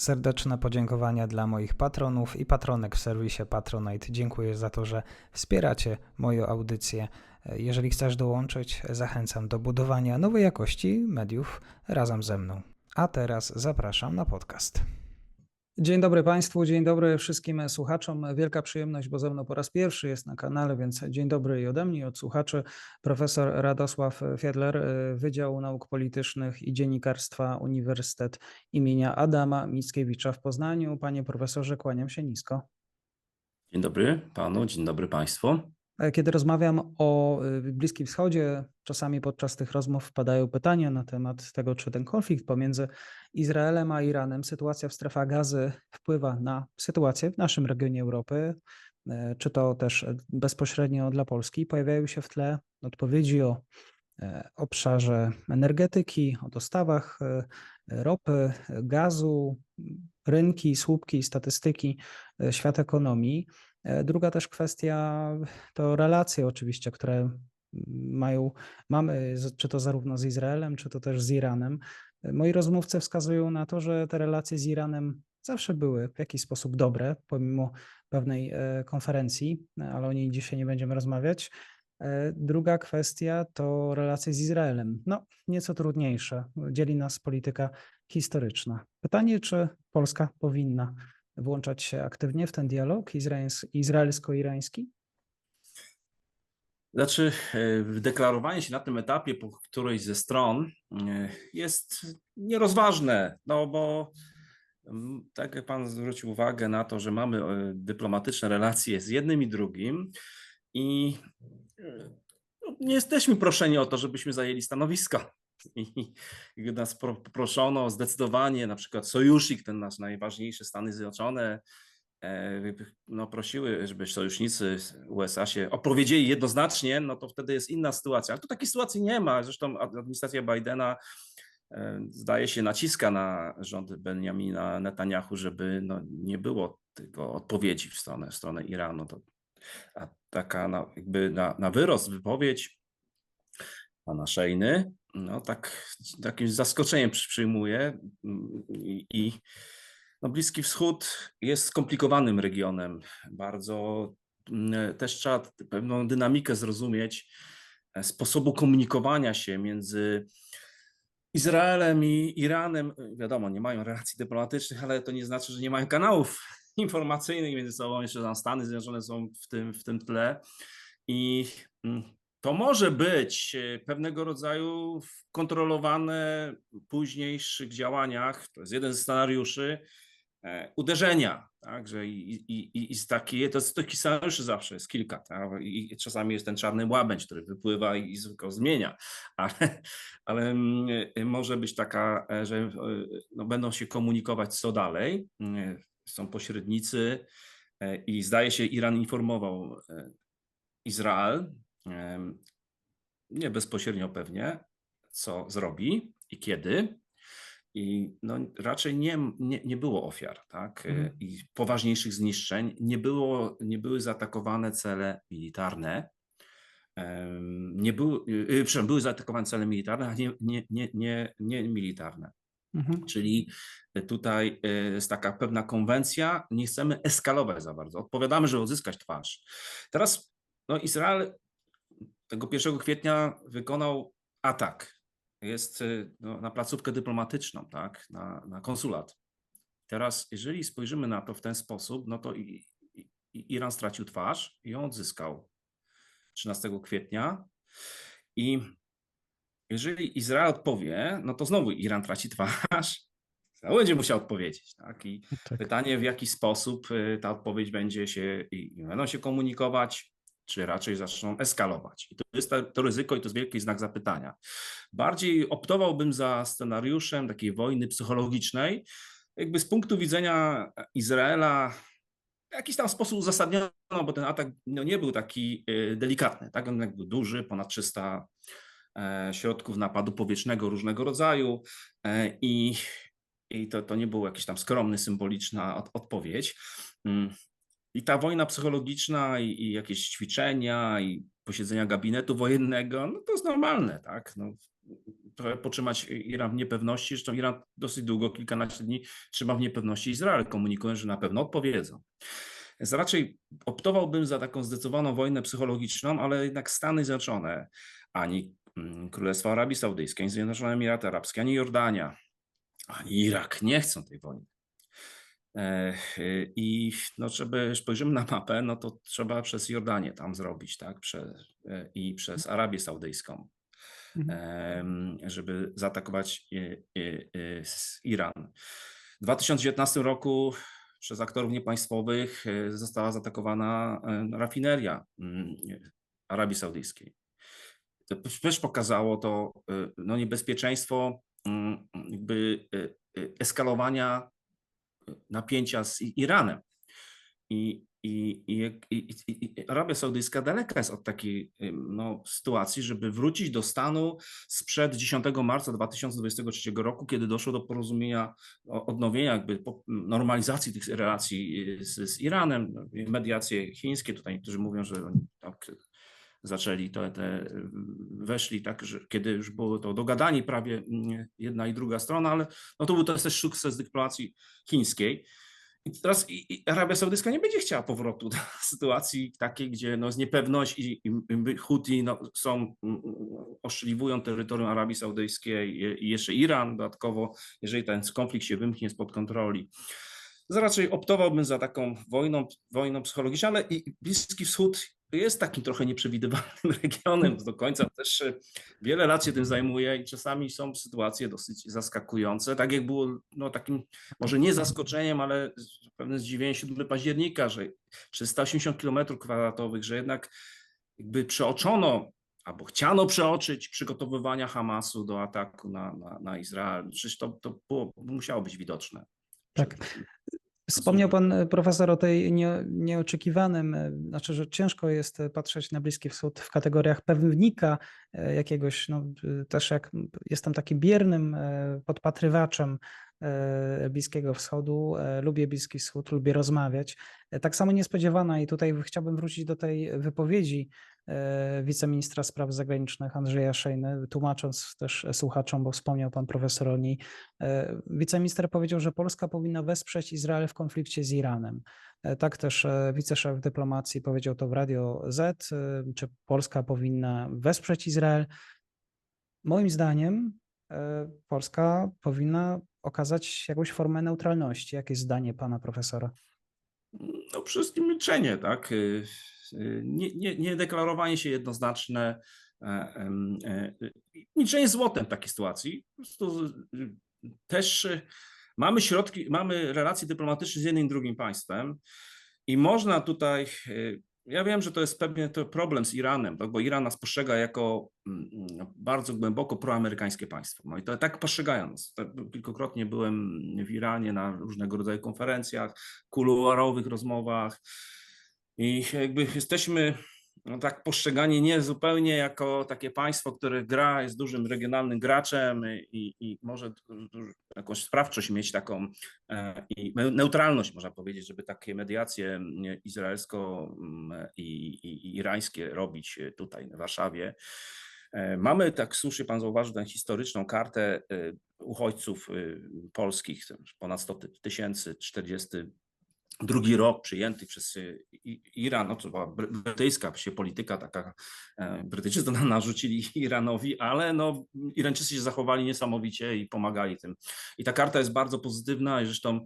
Serdeczne podziękowania dla moich patronów i patronek w serwisie Patronite. Dziękuję za to, że wspieracie moją audycję. Jeżeli chcesz dołączyć, zachęcam do budowania nowej jakości mediów razem ze mną. A teraz zapraszam na podcast. Dzień dobry Państwu, dzień dobry wszystkim słuchaczom. Wielka przyjemność, bo ze mną po raz pierwszy jest na kanale, więc dzień dobry i ode mnie, od słuchaczy. Profesor Radosław Fiedler, Wydział Nauk Politycznych i Dziennikarstwa Uniwersytet imienia Adama Mickiewicza w Poznaniu. Panie profesorze, kłaniam się nisko. Dzień dobry panu, dzień dobry państwu. Kiedy rozmawiam o y, Bliskim Wschodzie, czasami podczas tych rozmów wpadają pytania na temat tego, czy ten konflikt pomiędzy Izraelem a Iranem, sytuacja w strefach gazy wpływa na sytuację w naszym regionie Europy, e, czy to też bezpośrednio dla Polski. Pojawiają się w tle odpowiedzi o e, obszarze energetyki, o dostawach e, ropy, gazu, rynki, słupki, statystyki, świat ekonomii. E, druga też kwestia to relacje oczywiście, które mają, mamy, czy to zarówno z Izraelem, czy to też z Iranem. E, moi rozmówcy wskazują na to, że te relacje z Iranem zawsze były w jakiś sposób dobre, pomimo pewnej e, konferencji, ale o niej dzisiaj nie będziemy rozmawiać. Druga kwestia to relacje z Izraelem. No, nieco trudniejsze. Dzieli nas polityka historyczna. Pytanie, czy Polska powinna włączać się aktywnie w ten dialog izraelsko-irański? Znaczy, e, deklarowanie się na tym etapie po którejś ze stron e, jest nierozważne, no bo mm, tak jak Pan zwrócił uwagę na to, że mamy e, dyplomatyczne relacje z jednym i drugim i no, nie jesteśmy proszeni o to, żebyśmy zajęli stanowisko i, nas poproszono zdecydowanie, na przykład sojusznik, ten nasz najważniejszy, Stany Zjednoczone, e, no, prosiły, żeby sojusznicy USA się opowiedzieli jednoznacznie, no to wtedy jest inna sytuacja. Ale tu takiej sytuacji nie ma. Zresztą administracja Bidena e, zdaje się naciska na rząd Benjamina Netanyahu, żeby no, nie było tylko odpowiedzi w stronę, w stronę Iranu. To, a taka na, jakby na, na wyrost wypowiedź pana Szejny, no tak, takim zaskoczeniem przyjmuję i, i no Bliski Wschód jest skomplikowanym regionem. Bardzo mm, też trzeba pewną dynamikę zrozumieć e, sposobu komunikowania się między Izraelem i Iranem. Wiadomo, nie mają relacji dyplomatycznych, ale to nie znaczy, że nie mają kanałów informacyjnych między sobą. Jeszcze tam Stany Zjednoczone są w tym, w tym tle. I mm, to może być e, pewnego rodzaju kontrolowane w późniejszych działaniach, to jest jeden z scenariuszy, e, uderzenia, tak, że i, i, i z taki, to jest takich scenariuszy zawsze, jest kilka, tak, i czasami jest ten czarny łabędź, który wypływa i, i go zmienia, ale, ale mm, e, może być taka, że no, będą się komunikować co dalej, są pośrednicy i zdaje się Iran informował Izrael, nie bezpośrednio pewnie, co zrobi i kiedy. I no, raczej nie, nie, nie było ofiar, tak? Mm. I poważniejszych zniszczeń. Nie, było, nie były zaatakowane cele militarne. Nie były, y, przepraszam, były zaatakowane cele militarne, a nie, nie, nie, nie, nie militarne. Mhm. Czyli tutaj jest taka pewna konwencja, nie chcemy eskalować za bardzo. Odpowiadamy, żeby odzyskać twarz. Teraz no, Izrael tego 1 kwietnia wykonał atak. Jest y, no, na placówkę dyplomatyczną, tak, na, na konsulat. Teraz, jeżeli spojrzymy na to w ten sposób, no to i, i, Iran stracił twarz i ją odzyskał 13 kwietnia. I jeżeli Izrael odpowie, no to znowu Iran traci twarz, znowu będzie musiał odpowiedzieć. Tak? I tak. pytanie, w jaki sposób y, ta odpowiedź będzie się i będą się komunikować, czy raczej zaczną eskalować. I to jest to ryzyko i to jest wielki znak zapytania. Bardziej optowałbym za scenariuszem takiej wojny psychologicznej, jakby z punktu widzenia Izraela w jakiś tam sposób uzasadniono, bo ten atak no, nie był taki y, delikatny, tak? On był duży, ponad 300 e, środków napadu powietrznego różnego rodzaju e, i, i to, to nie był jakiś tam skromny, symboliczna odpowiedź. I ta wojna psychologiczna i, i, jakieś ćwiczenia i posiedzenia gabinetu wojennego, no to jest normalne, tak? No, trochę potrzymać Iran w niepewności. Zresztą Iran dosyć długo, kilkanaście dni trzyma w niepewności Izrael, komunikując, że na pewno odpowiedzą. Więc raczej optowałbym za taką zdecydowaną wojnę psychologiczną, ale jednak Stany Zjednoczone, ani mm, Królestwo Arabii Saudyjskiej, ani Zjednoczone Emiraty Arabskie, ani Jordania, ani Irak nie chcą tej wojny. E, I no, żeby spojrzymy na mapę, no to trzeba przez Jordanię tam zrobić, tak? Prze, e, I przez Arabię Saudyjską, Mhm. żeby zaatakować e, s- Iran. W 2019 roku przez aktorów niepaństwowych e, została zaatakowana e, rafineria mm, Arabii Saudyjskiej. To też pokazało to no, niebezpieczeństwo mm, jakby eskalowania napięcia z Iranem. I, i, i, i, Arabia Saudyjska daleka jest od takiej no, sytuacji, żeby wrócić do stanu sprzed 10 marca 2023 roku, kiedy doszło do porozumienia, odnowienia, jakby normalizacji tych relacji y, z, z Iranem, mediacje chińskie. Tutaj niektórzy mówią, że oni tak zaczęli to, te, weszli tak, że kiedy już było to dogadani prawie mm, jedna i druga strona, ale no to był też sukces dyplomacji chińskiej. I teraz Arabia Saudyjska nie będzie chciała powrotu do sytuacji takiej, gdzie no, jest niepewność i, i, no, są, mm, oszczeliwują terytorium Arabii Saudyjskiej i, jeszcze Iran dodatkowo, jeżeli ten konflikt się wymknie spod kontroli. Raczej optowałbym za taką wojną, wojną psychologiczną, ale i Bliski Wschód jest takim trochę nieprzewidywalnym regionem do końca. Też e, wiele lat się tym zajmuję i czasami są sytuacje dosyć zaskakujące. Tak jak było no, takim, może nie zaskoczeniem, ale pewne zdziwienie 7 października, że 380 km kwadratowych, że jednak jakby przeoczono albo chciano przeoczyć przygotowywania Hamasu do ataku na, na, na Izrael. Przecież to, to było, musiało być widoczne. Tak. Wspomniał pan e, profesor o tej nie, nieoczekiwanym, e, znaczy, że ciężko jest e, patrzeć na Bliski Wschód w kategoriach pewnika jakiegoś, no też jak jestem takim biernym podpatrywaczem Bliskiego Wschodu, e, lubię Bliski Wschód, lubię rozmawiać. E, Tak samo niespodziewana i tutaj chciałbym wrócić do tej wypowiedzi e, wiceministra spraw zagranicznych Andrzeja Szejny, tłumacząc też słuchaczom, bo wspomniał pan profesor o niej, E, Wiceminister powiedział, że Polska powinna wesprzeć Izrael w konflikcie z Iranem. E, Tak też e, wiceszef dyplomacji powiedział to w Radio Z, e, czy Polska powinna wesprzeć Izrael. Moim zdaniem e, Polska powinna okazać jakąś formę neutralności. Jakie jest zdanie pana profesora? No, wszystkim milczenie, tak? Y, y, Nie, nie, nie deklarowanie się jednoznaczne. e, e, Milczenie złotem w takiej sytuacji. Też mamy środki, mamy relacje dyplomatyczne z jednym i drugim państwem i można tutaj. Ja wiem, że to jest pewnie to problem z Iranem, tak? bo Iran nas postrzega jako mm, mm, bardzo głęboko proamerykańskie państwo. No i to tak postrzegają nas. Tak, byłem w Iranie na różnego rodzaju konferencjach, kuluarowych rozmowach i jakby jesteśmy no tak postrzegani nie zupełnie jako takie państwo, które gra, jest dużym regionalnym graczem i, i może jakąś sprawczość mieć taką e, i neutralność, można powiedzieć, żeby takie mediacje izraelsko i, i, irańskie robić tutaj w Warszawie. E, Mamy, tak słusznie pan zauważył, tę historyczną kartę e, uchodźców e, polskich, ponad 100 tysięcy, 40 drugi rok przyjęty przez y, Iran, no to była bry- brytyjska się polityka taka, e, Brytyjczycy narzucili Iranowi, ale no Irańczycy się zachowali niesamowicie i pomagali tym. I ta karta jest bardzo pozytywna i zresztą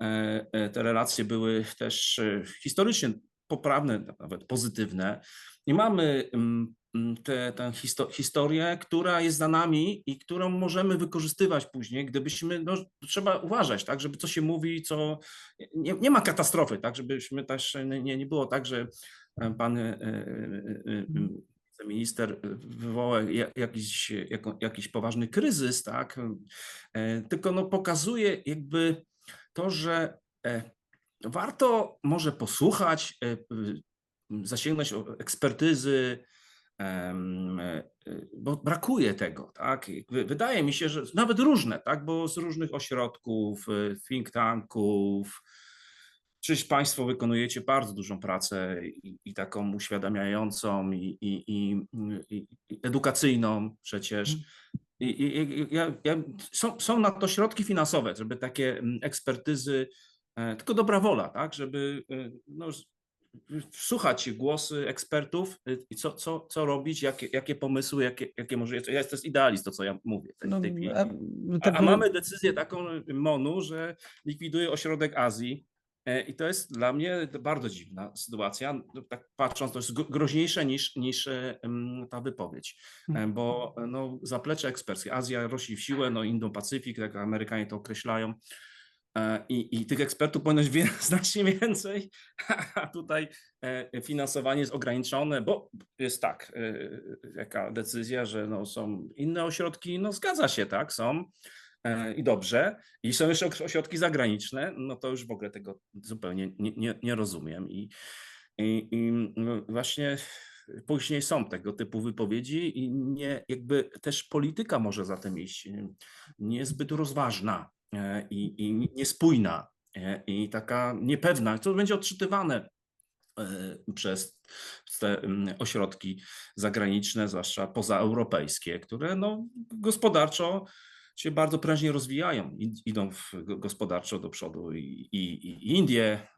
e, e, te relacje były też historycznie poprawne, nawet pozytywne. I mamy mm, mm, tę tę histo- historię, która jest za nami i którą możemy wykorzystywać później, gdybyśmy, no trzeba uważać, tak, żeby co się mówi, co, nie, nie ma katastrofy, tak, żebyśmy też nie, nie było tak, że e, pan e, e, e, e, minister wywoła ja- jakiś, jako- jakiś poważny kryzys, tak, tylko no pokazuje jakby to, że warto może posłuchać, e, y, zasięgnąć ekspertyzy, e, bo brakuje tego, tak? Wydaje mi się, że nawet różne, tak? Bo z różnych ośrodków, think tanków, Przecież Państwo wykonujecie bardzo dużą pracę i, i taką uświadamiającą i, i, i, edukacyjną przecież. I ja, ja, są, są na to środki finansowe, żeby takie mm, ekspertyzy, e, tylko dobra wola, tak, żeby e, no, wsłuchać się głosy ekspertów y, i co, co, co robić, jakie, jakie pomysły, jakie, jakie może. Ja jestem idealist, to co ja mówię tej, No, tej chwili. a, A, tak a mamy decyzję taką MONU, że likwiduje ośrodek Azji. e, I to jest dla mnie bardzo dziwna sytuacja. No, Tak patrząc, to jest gro- groźniejsze niż, niż e, ta wypowiedź, E, bo e, no, zaplecze eksperckie. Azja rośnie w siłę, no Indo-Pacyfik, jak Amerykanie to określają. E, I, I tych ekspertów powinno być znacznie więcej, a tutaj e, finansowanie jest ograniczone, bo jest tak, e, jaka decyzja, że no, są inne ośrodki, no zgadza się, tak, są i dobrze. I są jeszcze oś- ośrodki zagraniczne, no to już w ogóle tego zupełnie nie, nie, nie rozumiem. I, i, i no, właśnie później są tego typu wypowiedzi i nie, jakby też polityka może za tym iść, e, niezbyt rozważna i, i niespójna e, i taka niepewna. To będzie odczytywane e, przez te ośrodki zagraniczne, zwłaszcza pozaeuropejskie, które no, gospodarczo się bardzo prężnie rozwijają, idą gospodarczo do przodu i, i, i Indie.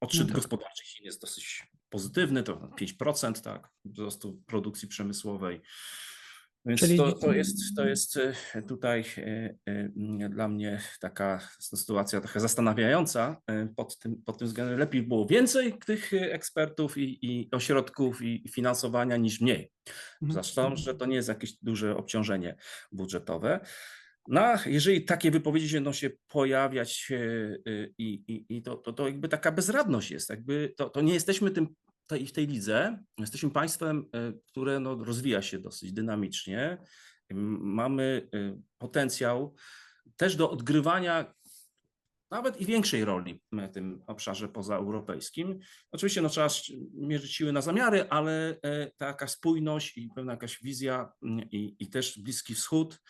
Odczyt tak. gospodarczy Chin jest dosyć pozytywny, to 5% tak, wzrostu produkcji przemysłowej. Więc Czyli- to, to, jest, to jest e, tutaj e, e, m, dla mnie taka sytuacja trochę zastanawiająca pod tym, pod tym względem. Lepiej było więcej tych ekspertów i, i ośrodków i finansowania niż mniej. Mhm. Zresztą, że to nie jest jakieś duże obciążenie budżetowe. No, jeżeli takie wypowiedzi będą się pojawiać i, i, i to, to, to jakby taka bezradność jest, jakby to, to nie jesteśmy tym tej, w tej lidze, jesteśmy państwem, e, które no, rozwija się dosyć dynamicznie. Mamy e, potencjał też do odgrywania nawet i większej roli w tym obszarze pozaeuropejskim. Oczywiście no, trzeba mierzyć siły na zamiary, ale e, taka spójność i pewna jakaś wizja i, i też Bliski Wschód,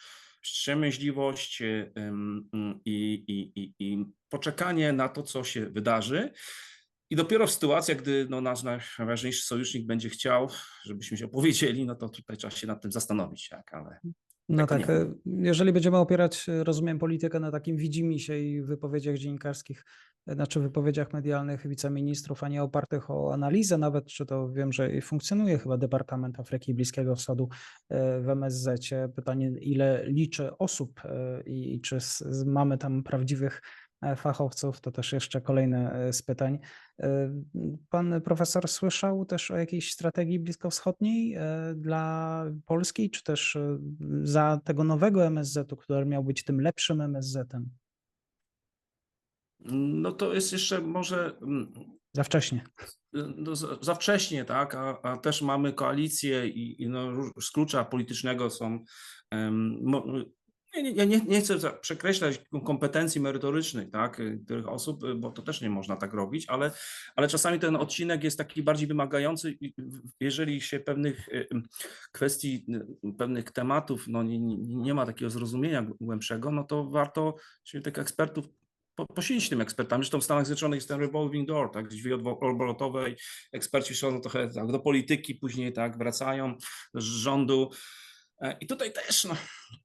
wstrzemięźliwość em, i, i, i, i poczekanie na to, co się wydarzy. I dopiero w sytuacjach, gdy no, nasz najważniejszy sojusznik będzie chciał, żebyśmy się opowiedzieli, no to tutaj trzeba się nad tym zastanowić, tak, ale No tak, e, jeżeli będziemy opierać, e, rozumiem, politykę na takim widzimisię i wypowiedziach dziennikarskich, e, znaczy wypowiedziach medialnych wiceministrów, a nie opartych o analizę nawet, czy to wiem, że funkcjonuje chyba Departament Afryki i Bliskiego Wschodu e, w MSZ. Pytanie, ile liczy osób e, i czy mamy tam prawdziwych e, fachowców, to też jeszcze kolejne e, z pytań. E, Pan profesor słyszał też o jakiejś strategii bliskowschodniej e, dla Polski, czy też e, za tego nowego MSZ-u, który miał być tym lepszym MSZ-em? no to jest jeszcze może mm, Za wcześnie. no, za, za wcześnie, tak, a, a też mamy koalicję i, i no, z klucza politycznego są. Mo, nie, nie, chcę przekreślać kompetencji merytorycznych tak, y, których osób, y, bo to też nie można tak robić, ale, ale czasami ten odcinek jest taki bardziej wymagający, jeżeli się pewnych y, kwestii, pewnych tematów no, nie, nie, ma takiego zrozumienia głębszego, no to warto się tych ekspertów po, posilić tym ekspertami. Zresztą w Stanach Zjednoczonych jest ten revolving door, tak, drzwi odwo- obrotowe i eksperci są trochę tak, do polityki, później tak wracają z rządu. E, I tutaj też, no,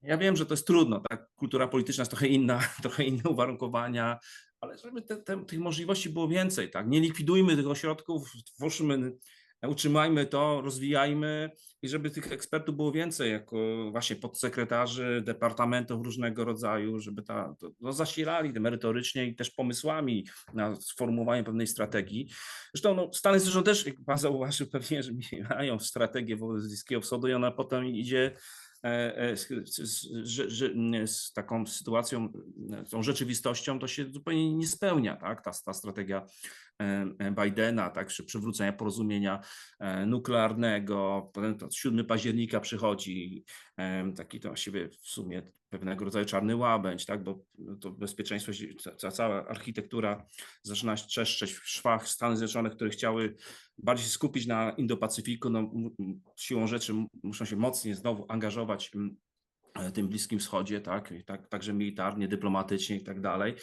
ja wiem, że to jest trudno, tak, kultura polityczna jest trochę inna, trochę inne uwarunkowania, ale żeby te, te, tych możliwości było więcej, tak, nie likwidujmy tych ośrodków, twórzmy, utrzymajmy to, rozwijajmy i żeby tych ekspertów było więcej, jako właśnie podsekretarzy departamentów różnego rodzaju, żeby ta, to, no, zasilali merytorycznie i też pomysłami na sformułowanie pewnej strategii. Zresztą no, Stany Zjednoczone też, jak pan zauważył, pewnie, że mają strategię wobec Bliskiego Wschodu i ona potem idzie e, e, z, z, z, z, taką sytuacją, tą rzeczywistością, to się zupełnie nie spełnia, tak? Ta, ta strategia Bidena, tak, przy przywrócenia porozumienia e, nuklearnego, potem to 7 października przychodzi em, taki to właściwie w sumie pewnego rodzaju czarny łabędź, tak, bo to bezpieczeństwo, cała architektura zaczyna trzeszczeć w szwach Stanów Zjednoczonych, które chciały bardziej się skupić na Indo-Pacyfiku, no, siłą rzeczy muszą się mocniej znowu angażować e, tym Bliskim Wschodzie, tak, tak, także militarnie, dyplomatycznie i tak dalej.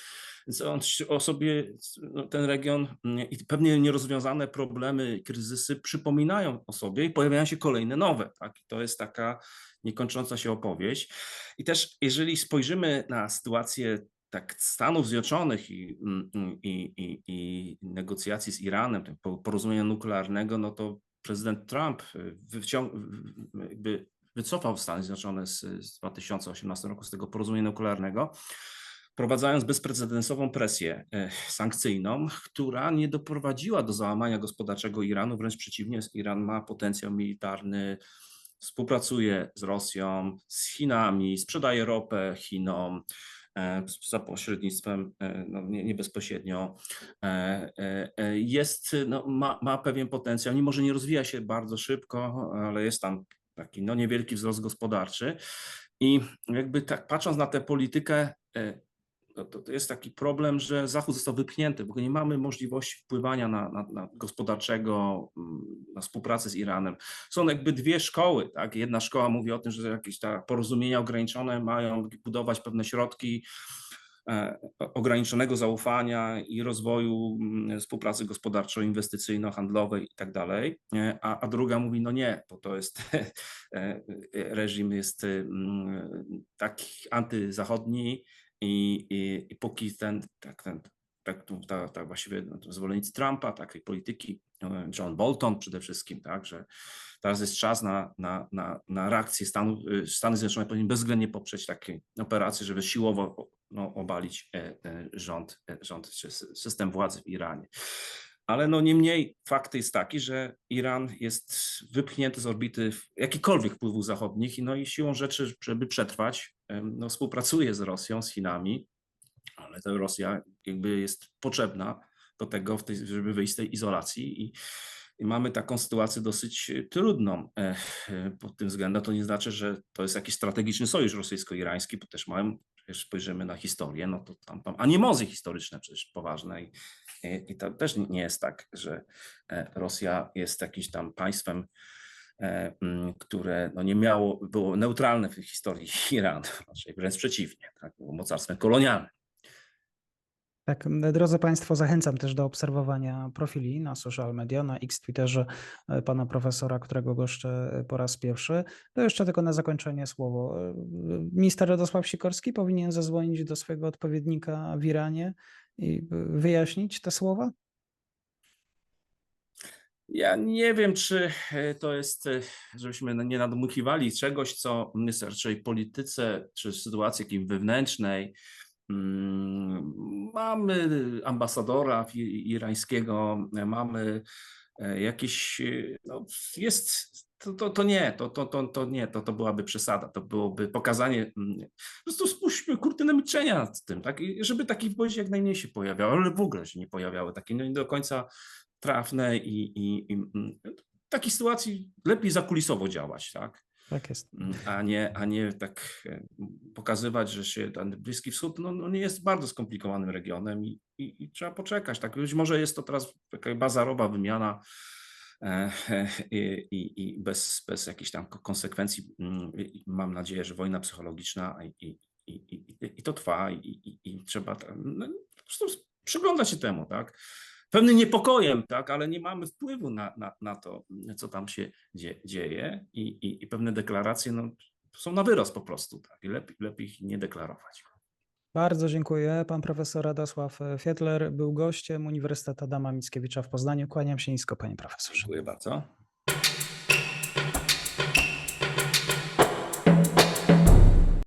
Więc on o sobie, no, ten region mm, i pewnie nierozwiązane problemy, kryzysy przypominają o sobie i pojawiają się kolejne nowe. Tak? I to jest taka niekończąca się opowieść. I też jeżeli spojrzymy na sytuację tak Stanów Zjednoczonych i, mm, mm, i, i, i negocjacji z Iranem, porozumienia nuklearnego, no to prezydent Trump y, wyciąg, jakby wycofał Stany Zjednoczone z, z 2018 roku z tego porozumienia nuklearnego, wprowadzając bezprecedensową presję e, sankcyjną, która nie doprowadziła do załamania gospodarczego Iranu, wręcz przeciwnie, Iran ma potencjał militarny, współpracuje z Rosją, z Chinami, sprzedaje ropę Chinom e, za pośrednictwem, e, no nie, nie bezpośrednio, jest, no, ma, ma pewien potencjał, mimo że nie rozwija się bardzo szybko, ale jest tam taki no, niewielki wzrost gospodarczy. I jakby tak patrząc na tę politykę, e, no to, to jest taki problem, że Zachód został wypchnięty, bo nie mamy możliwości wpływania na, na, na gospodarczego, mm, na współpracę z Iranem. Są jakby dwie szkoły, tak? Jedna szkoła mówi o tym, że jakieś ta porozumienia ograniczone mają budować pewne środki ograniczonego zaufania i rozwoju mm, współpracy gospodarczo-inwestycyjno-handlowej i tak dalej, e, a, druga mówi, no nie, bo to jest e, reżim jest mm, taki antyzachodni i, i, i póki ten, tak, ten, tak, ta, ta właściwie zwolennicy Trumpa, takiej polityki, e, John Bolton przede wszystkim, tak, że teraz jest czas na, na, na, na reakcję Stanów, y, Stany Zjednoczone powinny bezwzględnie poprzeć takie operacje, żeby siłowo no, obalić e, e, rząd, e, rząd czy sy- system władzy w Iranie. Ale no niemniej fakt jest taki, że Iran jest wypchnięty z orbity jakichkolwiek wpływów zachodnich no i siłą rzeczy, żeby przetrwać, no, współpracuje z Rosją, z Chinami, ale ta Rosja jakby jest potrzebna do tego, żeby wyjść z tej izolacji i, i mamy taką sytuację dosyć e, trudną e, pod tym względem. To nie znaczy, że to jest jakiś strategiczny sojusz rosyjsko-irański, bo też mają, jak spojrzymy na historię, no to tam, tam animozy historyczne przecież poważne i, i, i to też nie jest tak, że e, Rosja jest jakimś tam państwem, które no nie miało, było neutralne w historii Iranu, raczej wręcz przeciwnie, tak, było mocarstwem kolonialnym. Tak, drodzy Państwo, zachęcam też do obserwowania profili na social media, na X Twitterze e, pana profesora, którego goszczę e, po raz pierwszy. To jeszcze tylko na zakończenie słowo. E, Minister Radosław Sikorski powinien zadzwonić do swojego odpowiednika w Iranie i wyjaśnić te słowa? Ja nie wiem, czy to jest, żebyśmy nie nadmuchiwali czegoś, co jest polityce, czy sytuacji jakiejś wewnętrznej. Mamy ambasadora irańskiego, mamy e, jakiś, e, no jest, to, to, to nie, to, to, to, to nie, to, to byłaby przesada, to byłoby pokazanie, mm, po prostu spuśćmy kurtynę milczenia nad tym, tak, i żeby takich wypowiedzi jak najmniej się pojawiało, ale w ogóle się nie pojawiały, takie nie do końca trafne i, i, i mm, w takiej sytuacji lepiej zakulisowo działać, tak? Tak jest. Mm, A nie, a nie tak e, pokazywać, że się ten Bliski Wschód no, no nie jest bardzo skomplikowanym regionem i, i, i trzeba poczekać. Tak? Być może jest to teraz taka bazarowa wymiana e, e, i, i, i bez, bez jakichś tam ko- konsekwencji. mm, Mam nadzieję, że wojna psychologiczna i, i, i, to trwa i, i, i trzeba no, po prostu przyglądać się temu, tak? Pewnym niepokojem, tak, ale nie mamy wpływu na, na, na to, co tam się dzie, dzieje i, i, i pewne deklaracje no, są na wyrost po prostu, tak, i lepiej, lepiej ich nie deklarować. Bardzo dziękuję. Pan profesor Radosław Fiedler był gościem Uniwersytetu Adama Mickiewicza w Poznaniu. Kłaniam się nisko, panie profesorze. Dziękuję bardzo.